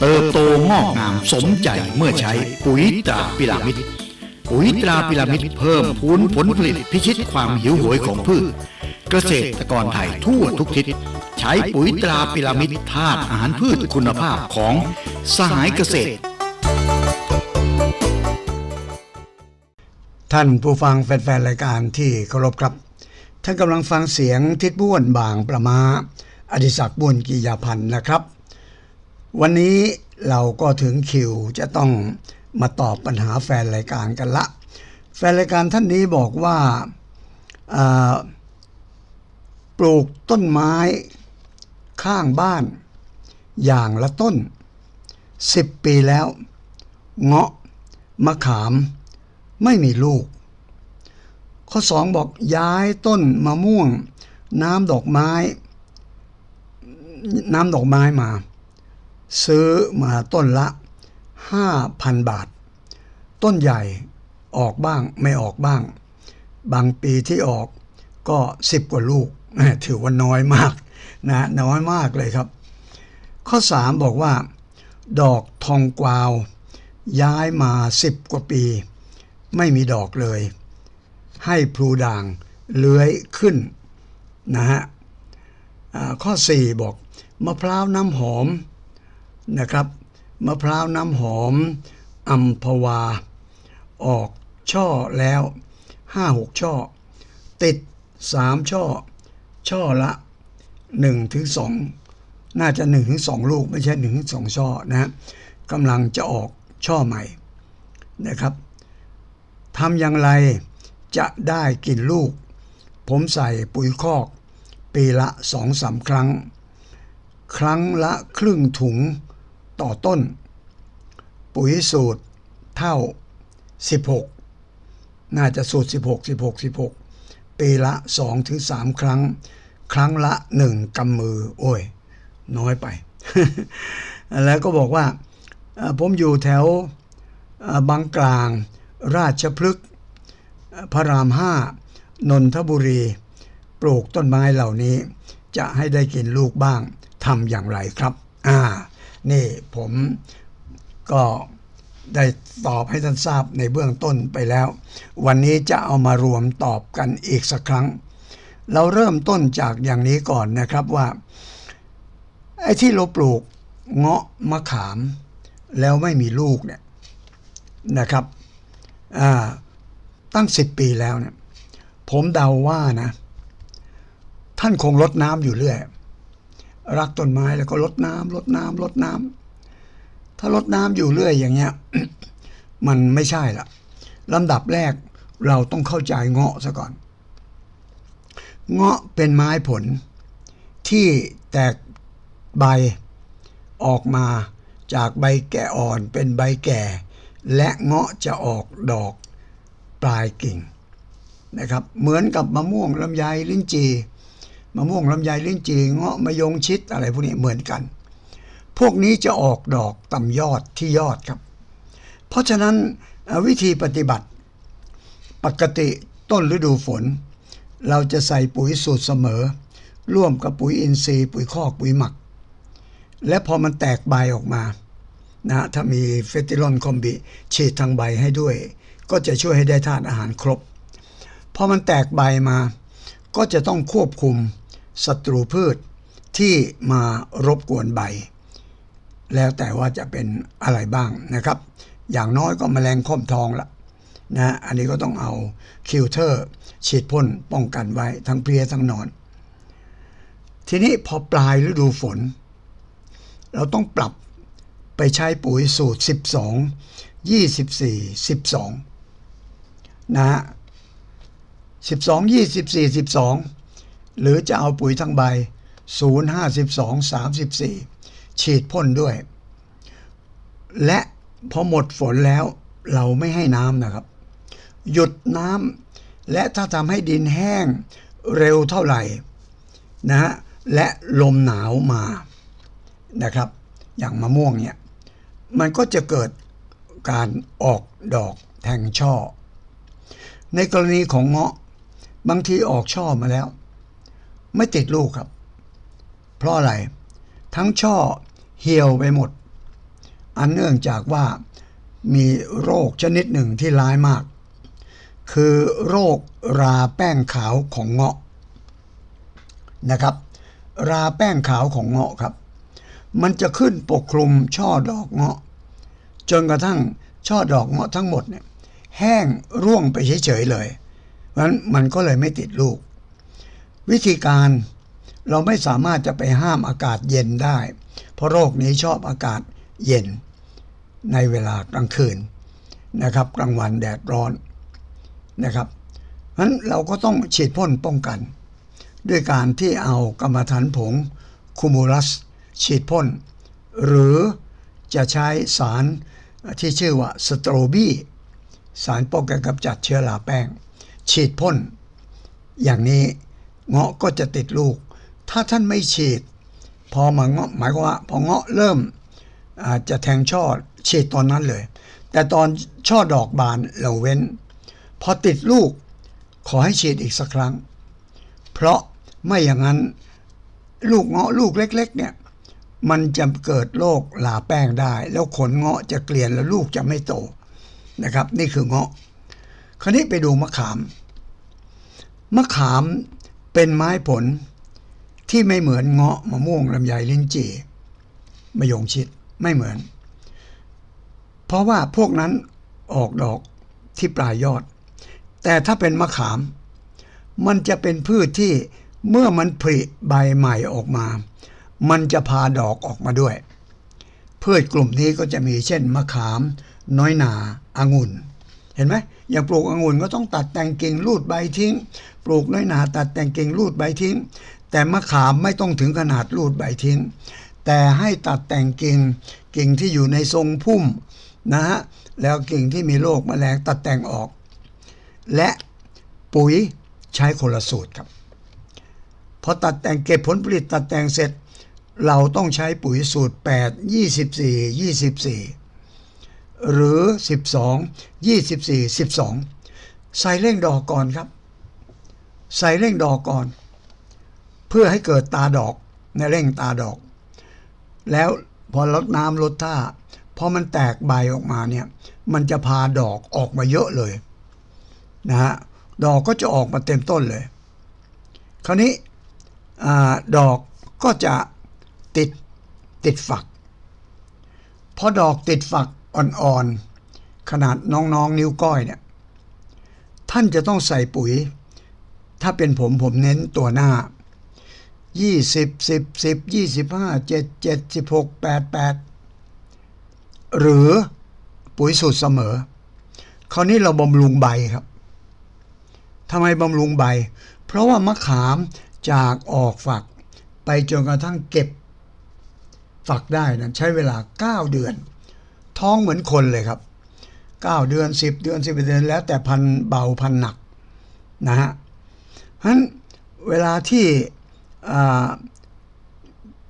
เติบโตงอกงามสมใจเมื่อใช้ปุ๋ยตราพิรามิดปุ๋ยตราพิรามิดเพิ่มพูนผลผลิตพิชิตความหิวโหยของพืช เกษตรกรไทยทั่วทุกทิศ ใช้ปุ๋ยตราพิรามิดธาตุอาหารพืชคุณภาพของสหายเกษตร ท่านผู้ฟังแฟนๆรายการที่เคารพครับ ท่านกำลังฟังเสียงทิดบ้วนบางประมาอดิศักดิ์บ้วนกิยาพันธ์นะครับ วันนี้เราก็ถึงคิวจะต้องมาตอบปัญหาแฟนรายการกันละ แฟนรายการท่านนี้บอกว่าาปลูกต้นไม้ข้างบ้าน อย่างละต้น 10 ปีแล้ว เงาะมะขามไม่มีลูก ข้อสองบอกย้ายต้นมะม่วง น้ำดอกไม้ น้ำดอกไม้มา ซื้อมาต้นละ 5,000 บาท ต้นใหญ่ออกบ้างไม่ออกบ้าง บางปีที่ออกก็ 10 กว่าลูก ถือว่าน้อยมากนะน้อยมากเลยครับ ข้อ 3 บอกว่า ดอกทองกวาว ย้ายมา 10 กว่าปี ไม่มีดอกเลย ให้พลูด่างเลื้อยขึ้นนะฮะข้อ 4 บอกมะพร้าวน้ำหอม นะครับ มะพร้าวน้ำหอมอัมพวา ออกช่อแล้ว 5-6 ช่อ ติด 3 ช่อ ช่อละ1ถึง2น่าจะ1ถึง2ลูกไม่ใช่1ถึง2ช่อนะฮะกำลังจะออกช่อใหม่นะครับทำอย่างไรจะได้กินลูก ผมใส่ปุ๋ยคอก ปีละสองสาครั้ง ครั้งละครึ่งถุง ต่อต้น ปุ๋ยสูตรเท่า 16 น่าจะสูตร 16 16 16 ปีละ 2 ถึง 3 ครั้ง ครั้งละ 1กำมือ โอ้ย น้อยไป แล้วก็บอกว่า ผมอยู่แถวบางกลาง ราชพฤกษ์พระรามห้านนทบุรี ปลูกต้นไม้เหล่านี้ จะให้ได้กินลูกบ้างทำอย่างไรครับ อ่า นี่ผมก็ได้ตอบให้ท่านทราบในเบื้องต้นไปแล้ว วันนี้จะเอามารวมตอบกันอีกสักครั้ง เราเริ่มต้นจากอย่างนี้ก่อนนะครับว่า ไอ้ที่เราปลูกเงาะมะขาม แล้วไม่มีลูกเนี่ยนะครับตั้งสิบปีแล้วเนี่ยผมเดาว่านะ ท่านคงลดน้ำอยู่เรื่อย รักต้นไม้แล้วก็ลดน้ำลดน้ำลดน้ำถ้าลดน้ำอยู่เรื่อยอย่างเงี้ย มันไม่ใช่ละลำดับแรกเราต้องเข้าใจเงาะซะก่อน เงาะเป็นไม้ผล ที่แตกใบออกมาจากใบแก่อ่อนเป็นใบแก่ และเงาะจะออกดอกปลายกิ่งนะครับ เหมือนกับมะม่วงลำไยลิ้นจี มะม่วงลำไยลิ้นจีเงาะมะยงชิดอะไรพวกนี้เหมือนกัน พวกนี้จะออกดอกต่ำยอดที่ยอดครับ เพราะฉะนั้นวิธีปฏิบัติ ปกติต้นฤดูฝน เราจะใส่ปุ๋ยสูตรเสมอ ร่วมกับปุ๋ยอินทรีย์ ปุ๋ยคอกปุ๋ยหมัก และพอมันแตกใบออกมานะถ้ามีเฟติลอนคอมบิฉีดทางใบให้ด้วย ก็จะช่วยให้ได้ธาตุอาหารครบพอมันแตกใบมา ก็จะต้องควบคุมศัตรูพืชที่มารบกวนใบ แล้วแต่ว่าจะเป็นอะไรบ้างนะครับ อย่างน้อยก็แมลงค่อมทองละนะอันนี้ก็ต้องเอาคิวเทอร์ ฉีดพ่นป้องกันไว้ทั้งเพลียทั้งนอน ทีนี้พอปลายฤดูฝน เราต้องปรับไปใช้ปุ๋ยสูตร 12 24 12 นะฮะ 12 24 12 หรือจะเอาปุ๋ยทั้งใบ 0 52 34 ฉีดพ่นด้วย และพอหมดฝนแล้วเราไม่ให้น้ำนะครับ หยุดน้ำและถ้าทำให้ดินแห้งเร็วเท่าไหร่นะฮะและลมหนาวมานะครับ อย่างมะม่วงเนี่ยมันก็จะเกิดการออกดอกแทงช่อ ในกรณีของเงาะ บางทีออกช่อมาแล้ว ไม่ติดลูกครับ เพราะอะไร ทั้งช่อเหี่ยวไปหมด อันเนื่องจากว่ามีโรคชนิดหนึ่งที่ร้ายมาก คือโรคราแป้งขาวของเงาะนะครับ ราแป้งขาวของเงาะครับ มันจะขึ้นปกคลุมช่อดอกเงาะ จนกระทั่งช่อดอกเงาะทั้งหมดเนี่ยแห้งร่วงไปเฉยๆเลย เพราะฉะนั้นมันก็เลยไม่ติดลูก วิธีการเราไม่สามารถจะไปห้ามอากาศเย็นได้ เพราะโรคนี้ชอบอากาศเย็นในเวลากลางคืนนะครับ กลางวันแดดร้อนนะครับเพราะฉะนั้นเราก็ต้องฉีดพ่นป้องกัน ด้วยการที่เอากรรมฐานผงคูมูลัส ฉีดพ่น หรือจะใช้สารที่ชื่อว่าสโตรบีสารป้องกันกำจัดเชื้อราแป้ง ฉีดพ่น อย่างนี้เงาะก็จะติดลูก ถ้าท่านไม่ฉีด พอมาเงาะหมายความว่าพอเงาะเริ่มอาจจะแทงช่อฉีดตอนนั้นเลย แต่ตอนช่อดอกบานเราเว้น พอติดลูกขอให้ฉีดอีกสักครั้ง เพราะไม่อย่างนั้นลูกเงาะลูกเล็ก ๆ เนี่ย มันจะเกิดโรคลาแป้งได้ แล้วขนเงาะจะเกลียนแล้วลูกจะไม่โตนะครับ นี่คือเงาะ คราวนี้ไปดูมะขาม มะขามเป็นไม้ผลที่ไม่เหมือนเงาะมะม่วงลำไยลิ้นจี่มะยงชิดไม่เหมือน เพราะว่าพวกนั้นออกดอกที่ปลายยอด แต่ถ้าเป็นมะขาม มันจะเป็นพืชที่เมื่อมันผลิใบใหม่ออกมา มันจะพาดอกออกมาด้วย พืชกลุ่มนี้ก็จะมีเช่นมะขาม น้อยหนาอางุ่น เห็นไหมอย่างปลูกองุ่นก็ต้องตัดแต่งกิ่งรูดใบทิ้ง ปลูกน้อยหนาตัดแต่งกิ่งรูดใบทิ้ง แต่มะขามไม่ต้องถึงขนาดรูดใบทิ้ง แต่ให้ตัดแต่งกิ่งกิ่งที่อยู่ในทรงพุ่มนะฮะแล้วกิ่งที่มีโรคแมลงตัดแต่งออก และปุ๋ยใช้คนละสูตรครับพอตัดแต่งเก็บผลผลิตตัดแต่งเสร็จ เราต้องใช้ปุ๋ยสูตร 8 24 24 หรือ 12 24 12 ใส่เร่งดอกก่อนครับ ใส่เร่งดอกก่อน เพื่อให้เกิดตาดอกในเร่งตาดอก แล้วพอลดน้ำลดท่าพอมันแตกใบออกมาเนี่ย มันจะพาดอกออกมาเยอะเลยนะฮะดอกก็จะออกมาเต็มต้นเลย คราวนี้อดอกก็จะติดติดฝัก พอดอกติดฝัก อ่อนๆ ขนาดน้องๆนนิ้วก้อยเนี่ย ท่านจะต้องใส่ปุ๋ย ถ้าเป็นผมผมเน้นตัวหน้า 20 10 10 25 7 7 16 8 8 หรือปุ๋ยสูตรเสมอ คราวนี้เราบำรุงใบครับทำไมบำรุงใบ เพราะว่ามะขามจากออกฝักไปจนกระทั่งเก็บฝักได้นั้นใช้เวลา 9 เดือน ท้องเหมือนคนเลยครับ9เดือน10เดือน11เดือนแล้วแต่พันเบาพันหนักนะฮะเพราะฉะนั้นเวลาที่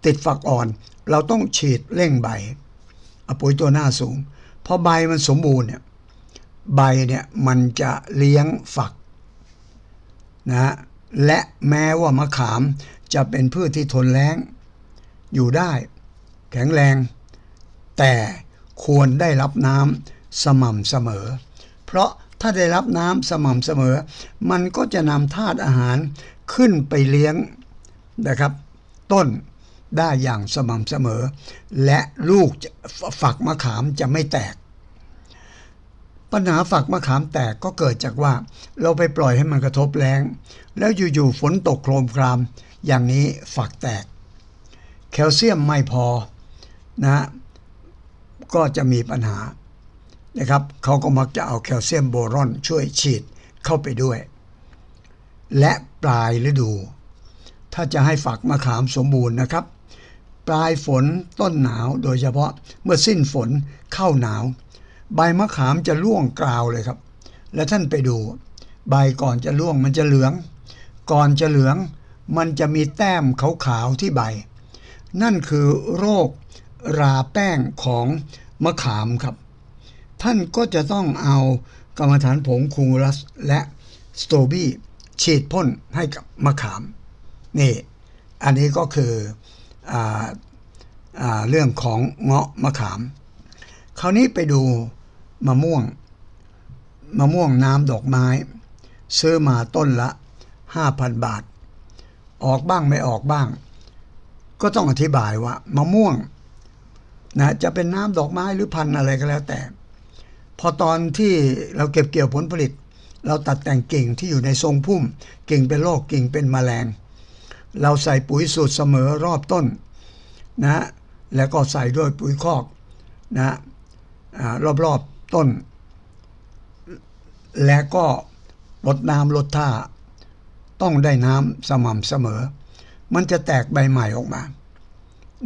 ติดฝักอ่อน เราต้องฉีดเร่งใบอปุ๋ยตัวหน้าสูงพอใบมันสมบูรณ์เนี่ยใบเนี่ยมันจะเลี้ยงฝักนะฮะและแม้ว่ามะขามจะเป็นพืชที่ทนแล้ง อยู่ได้ แข็งแรง แต่ ควรได้รับน้ำสม่ำเสมอ เพราะถ้าได้รับน้ำสม่ำเสมอ มันก็จะนำธาตุอาหารขึ้นไปเลี้ยงนะครับ ต้นได้อย่างสม่ำเสมอ และลูกฝักมะขามจะไม่แตก ปัญหาฝักมะขามแตกก็เกิดจากว่า เราไปปล่อยให้มันกระทบแรงแล้วอยู่ๆฝนตกโครมคราม อย่างนี้ฝักแตก แคลเซียมไม่พอนะ ก็จะมีปัญหานะครับเขาก็มักจะเอาแคลเซียมโบรอนช่วยฉีดเข้าไปด้วย และปลายฤดู ถ้าจะให้ฝักมะขามสมบูรณ์นะครับ ปลายฝนต้นหนาวโดยเฉพาะเมื่อสิ้นฝนเข้าหนาว ใบมะขามจะร่วงกราวเลยครับ และท่านไปดู ใบก่อนจะร่วงมันจะเหลือง ก่อนจะเหลืองมันจะมีแต้มขาวๆที่ใบ นั่นคือโรค ราแป้งของมะขามครับ ท่านก็จะต้องเอากรรมฐานผงคูรัสและสโตบี้ฉีดพ่นให้กับมะขาม นี่ อันนี้ก็คือออเรื่องของเงาะมะขาม คราวนี้ไปดูมะม่วง มะม่วงน้ำดอกไม้ ซื้อมาต้นละ 5,000 บาท ออกบ้างไม่ออกบ้าง ก็ต้องอธิบายว่ามะม่วง นะจะเป็นน้ำดอกไม้หรือพันธุ์อะไรก็แล้วแต่ พอตอนที่เราเก็บเกี่ยวผลผลิต เราตัดแต่งกิ่งที่อยู่ในทรงพุ่ม กิ่งเป็นโรคกิ่งเป็นแมลง เราใส่ปุ๋ยสูตรเสมอรอบต้นนะแล้วก็ใส่ด้วยปุ๋ยคอกนะรอารอบต้น และก็ลดน้ำลดท่า ต้องได้น้ำสม่ำเสมอ มันจะแตกใบใหม่ออกมา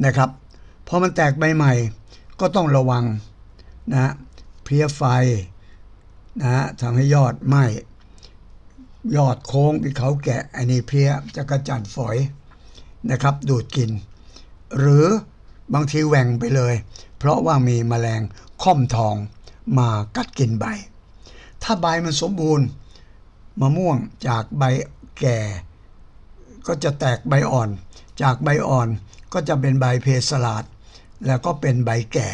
นะครับ พอมันแตกใบใหม่ก็ต้องระวังนะเพลียไฟนะทำให้ยอดไหมยอดโค้งเป็นเขาแกะอันนี้เพลียจะกระจัดฝอยนะครับ ดูดกิน หรือบางทีแหว่งไปเลย เพราะว่ามีแมลงค่อมทองมากัดกินใบ ถ้าใบมันสมบูรณ์มะม่วงจากใบแก่ ก็จะแตกใบอ่อน จากใบอ่อนก็จะเป็นใบเพสลาด แล้วก็เป็นใบแก่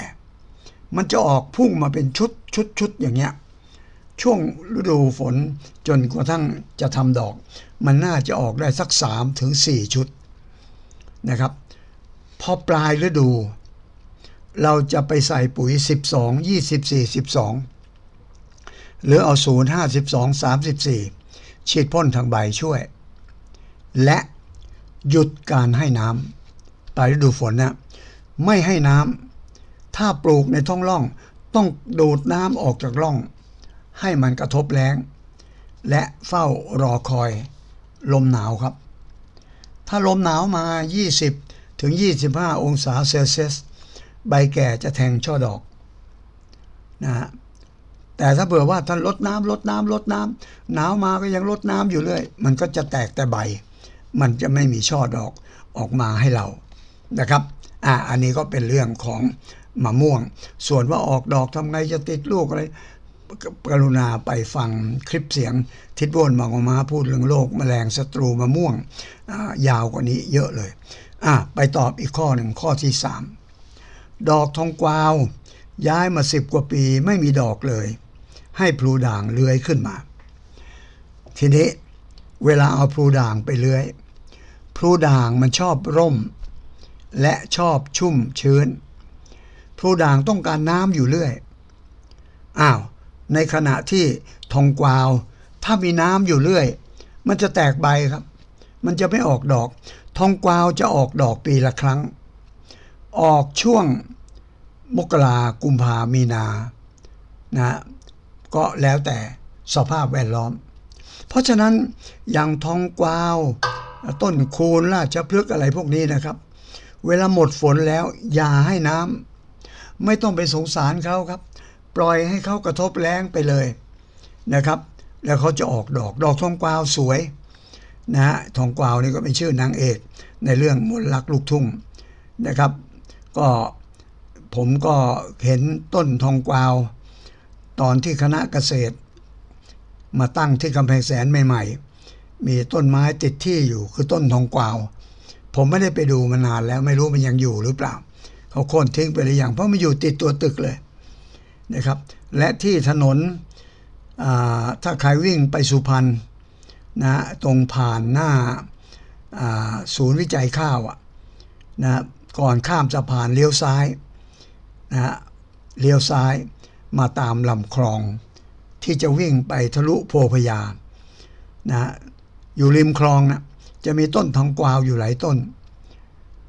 มันจะออกพุ่งมาเป็นชุดชุดชุดอย่างเงี้ย ช่วงฤดูฝนจนกระทั่งจะทำดอก มันน่าจะออกได้สัก3ถึง4ชุดนะครับ พอปลายฤดู เราจะไปใส่ปุ๋ย 12 24 12 หรือเอา 0 52 34 ฉีดพ่นทางใบช่วย และหยุดการให้น้ำปลายฤดูฝนนะ ไม่ให้น้ำถ้าปลูกในท้องร่องต้องดูดน้ำออกจากร่อง ให้มันกระทบแรงและเฝ้ารอคอย ลมหนาวครับ ถ้าลมหนาวมา 20 ถึง 25 องศาเซลเซียส ใบแก่จะแทงช่อดอกนะฮะแต่ถ้าเผื่อว่าท่านลดน้ำลดน้ำลดน้ำหนาวมาก็ยังลดน้ำอยู่เลยมันก็จะแตกแต่ใบ มันจะไม่มีช่อดอกออกมาให้เรานะครับ อ่าอันนี้ก็เป็นเรื่องของมะม่วง ส่วนว่าออกดอกทำไงจะติดลูกอะไรกรุณาไปฟังคลิปเสียงทิดวนมางมาพูดเรื่องโรคแมลงศัตรูมะม่วงยาวกว่านี้เยอะเลย อะไปตอบอีกข้อหนึ่งข้อที่สามดอกทองกวาว ย้ายมาสิบกว่าปีไม่มีดอกเลย ให้พลูด่างเลื้อยขึ้นมา ทีนี้เวลาเอาพลูด่างไปเลื้อยพลูด่างมันชอบร่ม และชอบชุ่มชื้นพลูด่างต้องการน้ำอยู่เรื่อย อ้าว ในขณะที่ทองกวาว ถ้ามีน้ำอยู่เรื่อย มันจะแตกใบครับ มันจะไม่ออกดอก ทองกวาวจะออกดอกปีละครั้ง ออกช่วงมกรากุมภามีนา นะ ก็แล้วแต่สภาพแวดล้อม เพราะฉะนั้นอย่างทองกวาว ต้นคูนราชพฤกษ์อะไรพวกนี้นะครับ เวลาหมดฝนแล้วอย่าให้น้ำไม่ต้องไปสงสารเขาครับ ปล่อยให้เขากระทบแรงไปเลยนะครับ แล้วเขาจะออกดอกดอกทองกวาวสวยนะฮะทองกวาวนี่ก็เป็นชื่อนางเอกในเรื่องมนต์รักลูกทุ่งนะครับ ก็ผมก็เห็นต้นทองกวาว ตอนที่คณะเกษตร มาตั้งที่กำแพงแสนใหม่ ๆ มีต้นไม้ติดที่อยู่คือต้นทองกวาว ผมไม่ได้ไปดูมานานแล้วไม่รู้มันยังอยู่หรือเปล่า เขาโค่นทิ้งไปหรือยังเพราะมันอยู่ติดตัวตึกเลยนะครับ และที่ถนนถ้าใครวิ่งไปสุพรรณนะตรงผ่านหน้าศูนย์วิจัยข้าวอะนะก่อนข้ามสะพานเลี้ยวซ้ายนะฮะเลี้ยวซ้ายมาตามลำคลอง ที่จะวิ่งไปทะลุโพพยานะอยู่ริมคลองนะ จะมีต้นทองกวาวอยู่หลายต้น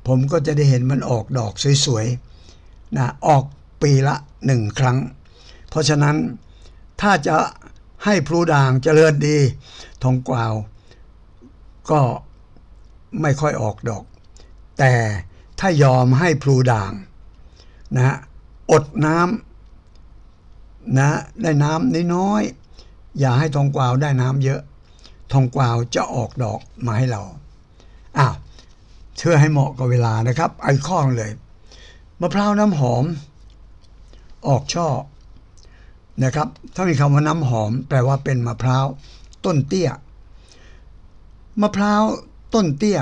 ผมก็จะได้เห็นมันออกดอกสวยๆนะออกปีละหนึ่งครั้ง เพราะฉะนั้นถ้าจะให้พลูด่างเจริญดี ทองกวาว ก็ไม่ค่อยออกดอก แต่ถ้ายอมให้พลูด่างนะอดน้ำนะได้น้ำน้อยๆอย่าให้ทองกวาวได้น้ำเยอะ ทองกวาวจะออกดอกมาให้เราอ้าวเชื่อให้เหมาะกับเวลานะครับไอ้ข้อเลยมะพร้าวน้ำหอม ออกช่อนะครับ ถ้ามีคำว่าน้ำหอม แปลว่าเป็นมะพร้าวต้นเตี้ยมะพร้าวต้นเตี้ย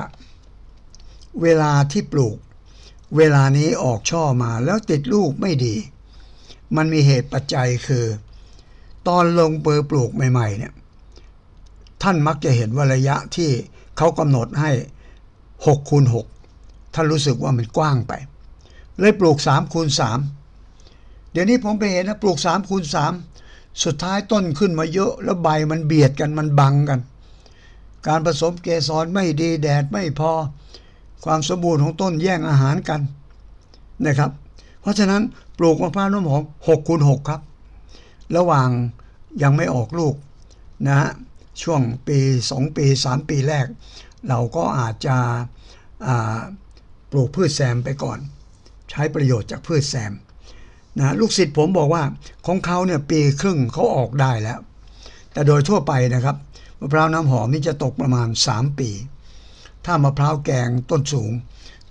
เวลาที่ปลูก เวลานี้ออกช่อมาแล้วติดลูกไม่ดี มันมีเหตุปัจจัยคือ ตอนลงเปอร์ปลูกใหม่ๆเนี่ย ท่านมักจะเห็นว่าระยะที่เขากำหนดให้6คูณ6ท่านรู้สึกว่ามันกว้างไป เลยปลูก3คูณ3เดี๋ยวนี้ผมไปเห็นนะปลูก3คูณ3สุดท้ายต้นขึ้นมาเยอะ แล้วใบมันเบียดกันมันบังกัน การผสมเกสรไม่ดีแดดไม่พอ ความสมบูรณ์ของต้นแย่งอาหารกันนะครับ เพราะฉะนั้นปลูกมะพร้าวน้ำหอม6คูณ6ครับ ระหว่างยังไม่ออกลูกนะฮะ ช่วงปี 2 ปี 3 ปีแรก เราก็อาจจะปลูกพืชแซมไปก่อน ใช้ประโยชน์จากพืชแซมนะลูกศิษย์ผมบอกว่าของเขาเนี่ยปีครึ่งเขาออกได้แล้ว แต่โดยทั่วไปนะครับมะพร้าวน้ำหอมนี่จะตกประมาณ 3 ปี ถ้ามะพร้าวแกงต้นสูง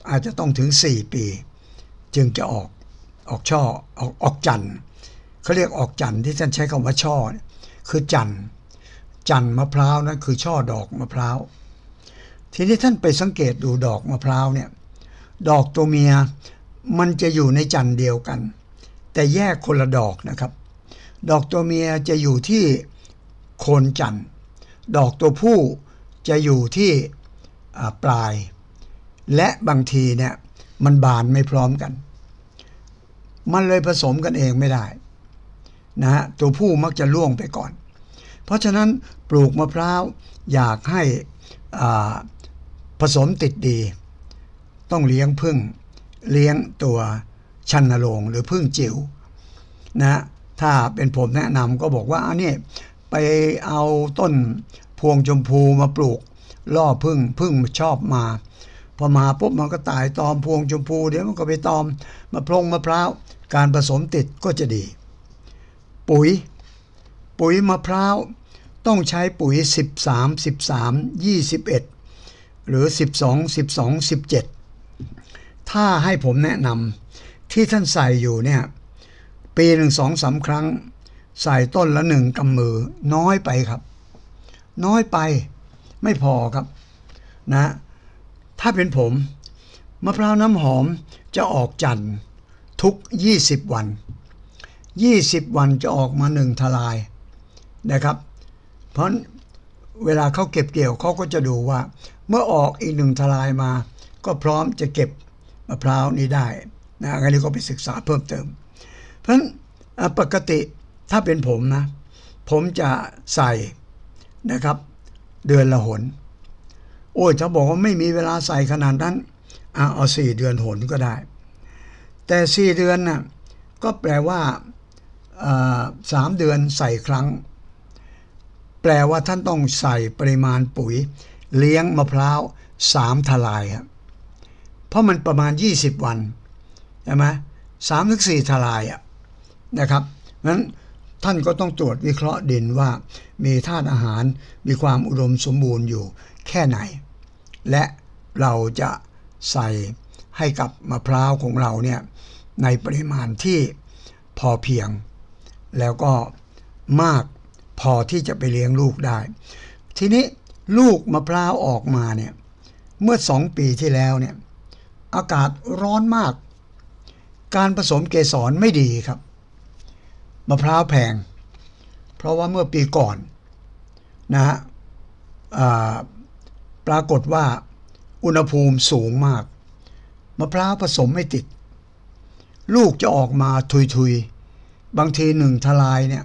อาจจะต้องถึง 4 ปี จึงจะออกออกช่อออกออกจันทร์เขาเรียกออกจันทร์ที่ท่านใช้คำว่าช่อ คือจันทร์ จันมะพร้าวนั่นคือช่อดอกมะพร้าวทีนี้ท่านไปสังเกตดูดอกมะพร้าวเนี่ยดอกตัวเมียมันจะอยู่ในจันเดียวกัน แต่แยกคนละดอกนะครับ ดอกตัวเมียจะอยู่ที่โคนจันดอกตัวผู้จะอยู่ที่ปลาย และบางทีเนี่ยมันบานไม่พร้อมกัน มันเลยผสมกันเองไม่ได้นะฮะตัวผู้มักจะล่วงไปก่อน เพราะฉะนั้น ปลูกมะพร้าวอยากให้ผสมติดดี ต้องเลี้ยงพึ่งเลี้ยงตัวชันนโรงหรือพึ่งจิ๋วนะถ้าเป็นผมแนะนำก็บอกว่าอันนี้ไปเอาต้นพวงชมพูมาปลูกล่อพึ่งพึ่งชอบมา พอมาปุ๊บมันก็ตายตอมพวงชมพูเดี๋ยวมันก็ไปตอมมาพรงมะพร้าวการผสมติดก็จะดี ปุ๋ย ปุ๋ยมะพร้าว ต้องใช้ปุ๋ย 13 13 21 หรือ 12 12 17 ถ้าให้ผมแนะนำที่ท่านใส่อยู่เนี่ย ปีหนึ่งสองสาครั้ง ใส่ต้นละหนึ่งกำมือน้อยไปครับ น้อยไปไม่พอครับนะ ถ้าเป็นผม มะพร้าวน้ำหอมจะออกจันทร์ทุก 20 วัน 20 วันจะออกมาหนึ่งทลายนะครับ เพราะเวลาเขาเก็บเกี่ยวเขาก็จะดูว่า เมื่อออกอีกหนึ่งทลายมา ก็พร้อมจะเก็บมะพร้าวนี้ได้นะอันนี้ก็ไปศึกษาเพิ่มเติม เพราะฉะนั้นปกติถ้าเป็นผมนะ ผมจะใส่นะครับ เดือนละหน โอ้ยถ้าบอกว่าไม่มีเวลาใส่ขนาดนั้นเอาสี่เดือนหนก็ได้ แต่สี่เดือนน่ะก็แปลว่าสามเดือนใส่ครั้ง แปลว่าท่านต้องใส่ปริมาณปุ๋ย เลี้ยงมะพร้าวสามทลายครับเพราะมันประมาณ 20 วันใช่ไหมสามถึงสี่ทลายอะนะครับนั้นท่านก็ต้องตรวจวิเคราะห์ดินว่า มีธาตุอาหารมีความอุดมสมบูรณ์อยู่แค่ไหน และเราจะใส่ให้กับมะพร้าวของเราเนี่ยในปริมาณที่พอเพียง แล้วก็มาก พอที่จะไปเลี้ยงลูกได้ ทีนี้ลูกมะพร้าวออกมาเนี่ยเมื่อสองปีที่แล้วเนี่ยอากาศร้อนมาก การผสมเกสรไม่ดีครับมะพร้าวแพง เพราะว่าเมื่อปีก่อนนะฮะปรากฏว่าอุณหภูมิสูงมากมะพร้าวผสมไม่ติด ลูกจะออกมาทุยๆ บางทีหนึ่งทลายเนี่ย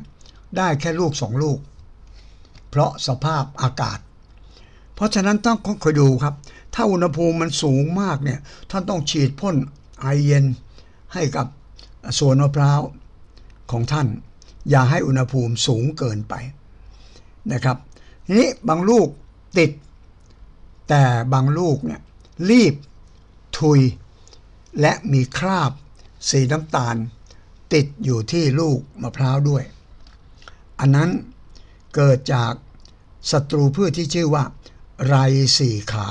ได้แค่ลูกสองลูก เพราะสภาพอากาศ เพราะฉะนั้นต้องคอยดูครับ ถ้าอุณหภูมิมันสูงมากเนี่ยท่านต้องฉีดพ่นไอเย็นให้กับสวนมะพร้าวของท่าน อย่าให้อุณหภูมิสูงเกินไปนะครับทีนี้บางลูกติด แต่บางลูกเนี่ยรีบทุย และมีคราบสีน้ำตาล ติดอยู่ที่ลูกมะพร้าวด้วย อันนั้นเกิดจากศัตรูพืชที่ชื่อว่าไรสี่ขา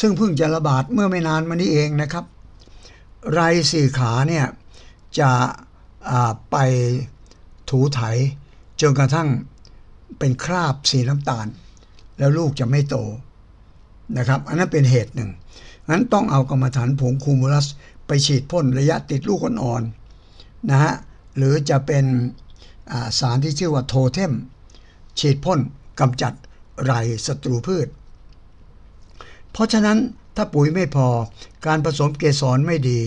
ซึ่งเพิ่งจะระบาดเมื่อไม่นานมานี้เองนะครับ ไรสี่ขาเนี่ยจะไปถูไถจนกระทั่งเป็นคราบสีน้ำตาล แล้วลูกจะไม่โตนะครับ อันนั้นเป็นเหตุหนึ่งงั้นต้องเอากรรมฐานผงคูมูลัสไปฉีดพ่นระยะติดลูกอ่อนๆนะฮะหรือจะเป็น สารที่ชื่อว่าโทเทม ฉีดพ่นกำจัดไรศัตรูพืช เพราะฉะนั้นถ้าปุ๋ยไม่พอการผสมเกสรไม่ดี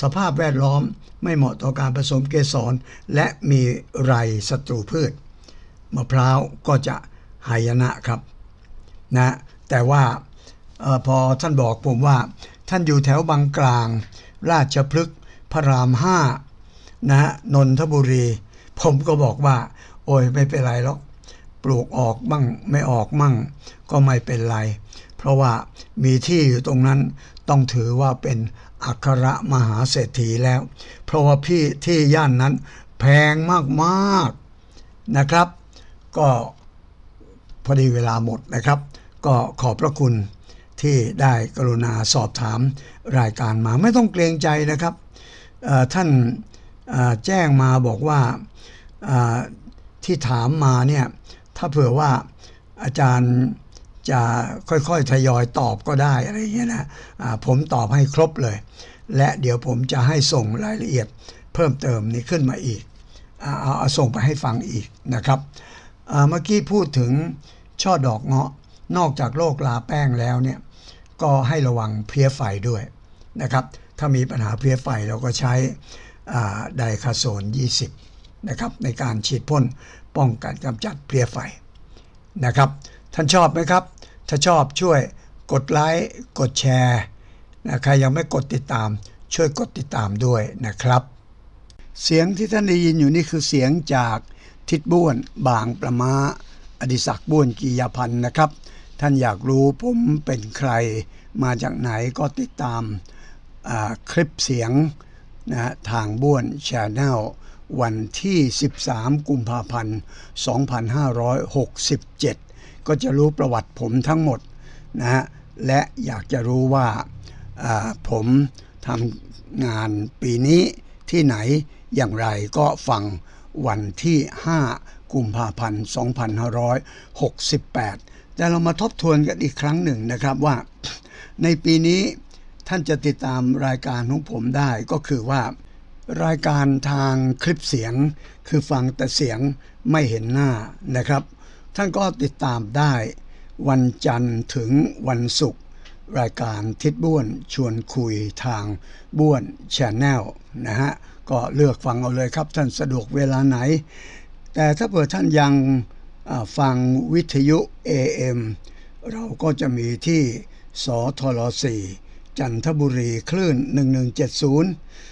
สภาพแวดล้อมไม่เหมาะต่อการผสมเกสร และมีไรศัตรูพืชมะพร้าวก็จะหายนะครับนะแต่ว่าออพอท่านบอกผมว่า ท่านอยู่แถวบางกลาง ราชพฤกษ์พระรามห้านะนนทบุรี ผมก็บอกว่า โอ้ยไม่เป็นไรหรอกปลูกออกบ้างไม่ออกมั่ง ก็ไม่เป็นไร เพราะว่ามีที่อยู่ตรงนั้นต้องถือว่าเป็นอัครมหาเศรษฐีแล้ว เพราะว่าพี่ที่ย่านนั้นแพงมากๆนะครับ ก็พอดีเวลาหมดนะครับ ก็ขอบพระคุณที่ได้กรุณาสอบถามรายการมาไม่ต้องเกรงใจนะครับท่านแจ้งมาบอกว่า ที่ถามมาเนี่ยถ้าเผื่อว่าอาจารย์จะค่อยๆทยอยตอบก็ได้อะไรอย่างเงี้ยนะอ่าผมตอบให้ครบเลย และเดี๋ยวผมจะให้ส่งรายละเอียดเพิ่มเติมนี้ขึ้นมาอีกเอาเอาเอาส่งไปให้ฟังอีกนะครับเมื่อกี้พูดถึงช่อดอกเงาะนอกจากโรคลาแป้งแล้วเนี่ยก็ให้ระวังเพี้ยไฟด้วยนะครับ ถ้ามีปัญหาเพี้ยไฟเราก็ใช้ไดคาโซน 20 นะครับในการฉีดพ่นป้องกันกำจัดเพลี้ยไฟนะครับ ท่านชอบไหมครับ ถ้าชอบช่วยกดไลค์กดแชร์นะใครยังไม่กดติดตาม ช่วยกดติดตามด้วยนะครับ เสียงที่ท่านได้ยินอยู่นี่คือเสียงจากทิดบ้วนบางประมาอดิศักบ้วนกียพันธ์นะครับ ท่านอยากรู้ผมเป็นใครมาจากไหนก็ติดตามคลิปเสียงนะทางบ้วนชาแนล วันที่ 13 กุมภาพันธ์ 2567 ก็จะรู้ประวัติผมทั้งหมดนะฮะและอยากจะรู้ว่าผมทำงานปีนี้ที่ไหนอย่างไรก็ฟังวันที่ 5 กุมภาพันธ์ 2568 แต่เรามาทบทวนกันอีกครั้งหนึ่งนะครับว่า ในปีนี้ท่านจะติดตามรายการของผมได้ก็คือว่า รายการทางคลิปเสียง คือฟังแต่เสียงไม่เห็นหน้านะครับ ท่านก็ติดตามได้ วันจันทร์ถึงวันศุกร์รายการทิศบ้วนชวนคุยทางบ้วนชแนลนะฮะก็เลือกฟังเอาเลยครับ ท่านสะดวกเวลาไหน แต่ถ้าเผื่อท่านยังฟังวิทยุ AM เราก็จะมีที่สทร4จันทบุรีคลื่น 1170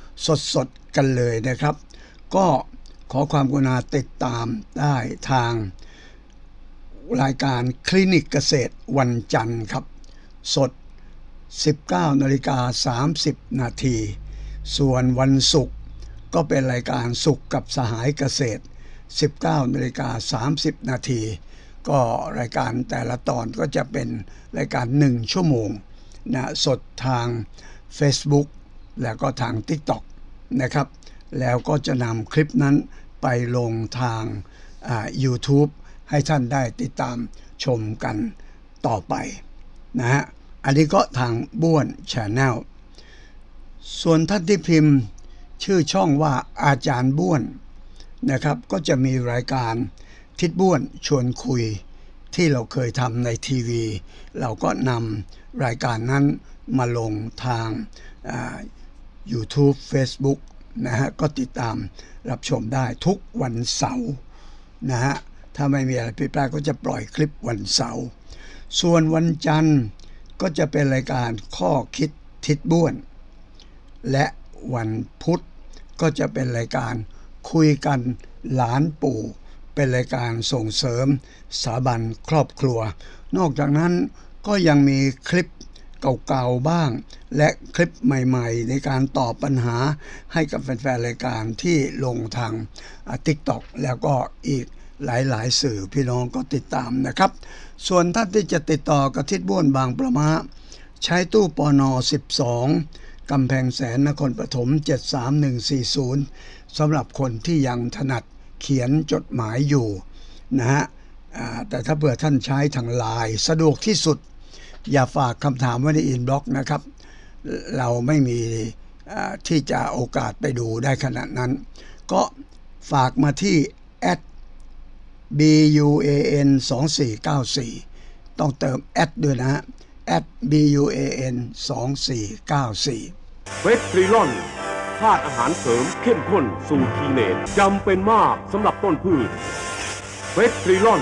สดๆ กันเลยนะครับ ก็ขอความกรุณาติดตามได้ทางรายการคลินิกเกษตรวันจันทร์ครับ สด 19นาฬิกา30 นาที ส่วนวันศุกร์ก็เป็นรายการสุขกับสหายเกษตร 19นาฬิกา30 นาที ก็รายการแต่ละตอนก็จะเป็นรายการ 1 ชั่วโมงนะสดทาง Facebook แล้วก็ทาง TikTok นะครับ แล้วก็จะนำคลิปนั้นไปลงทาง YouTube ให้ท่านได้ติดตามชมกันต่อไปนะฮะ อันนี้ก็ทางบ้วนชาแนลส่วนท่านที่พิมพ์ชื่อช่องว่าอาจารย์บ้วนนะครับ ก็จะมีรายการทิศบ้วนชวนคุยที่เราเคยทำในทีวี เราก็นำรายการนั้นมาลงทางา YouTube Facebook นะฮะก็ติดตามรับชมได้ทุกวันเสาร์นะฮะถ้าไม่มีอะไรผิดพลาดก็จะปล่อยคลิปวันเสาร์ส่วนวันจันทร์ก็จะเป็นรายการข้อคิดทิศบ้วน และวันพุธก็จะเป็นรายการคุยกันหลานปู่ เป็นรายการส่งเสริมสถาบันครอบครัว นอกจากนั้นก็ยังมีคลิป เก่าๆบ้าง และคลิปใหม่ๆ ในการตอบปัญหาให้กับแฟนๆ รายการที่ลงทางติ๊กต็อกแล้วก็อีกหลายๆ สื่อพี่น้องก็ติดตามนะครับ ส่วนท่านที่จะติดต่อกับทิศบ้วนบางประมาใช้ตู้ปอนอ12กำแพงแสนนครปฐม 73140สำหรับคนที่ยังถนัดเขียนจดหมายอยู่นะฮะแต่ถ้าเผื่อท่านใช้ทางไลน์สะดวกที่สุด อย่าฝากคำถามไว้ในอินบล็อกนะครับ เราไม่มีที่จะโอกาสไปดูได้ขนาดนั้น ก็ฝากมาที่ b u a n 2494 ต้องเติมแอดด้วยนะฮะ at b u a n 2494เฟสทริลอนธาตุอาหารเสริมเข้มข้นสูตรทีเนตจำเป็นมากสำหรับต้นพืชเฟสทริลอน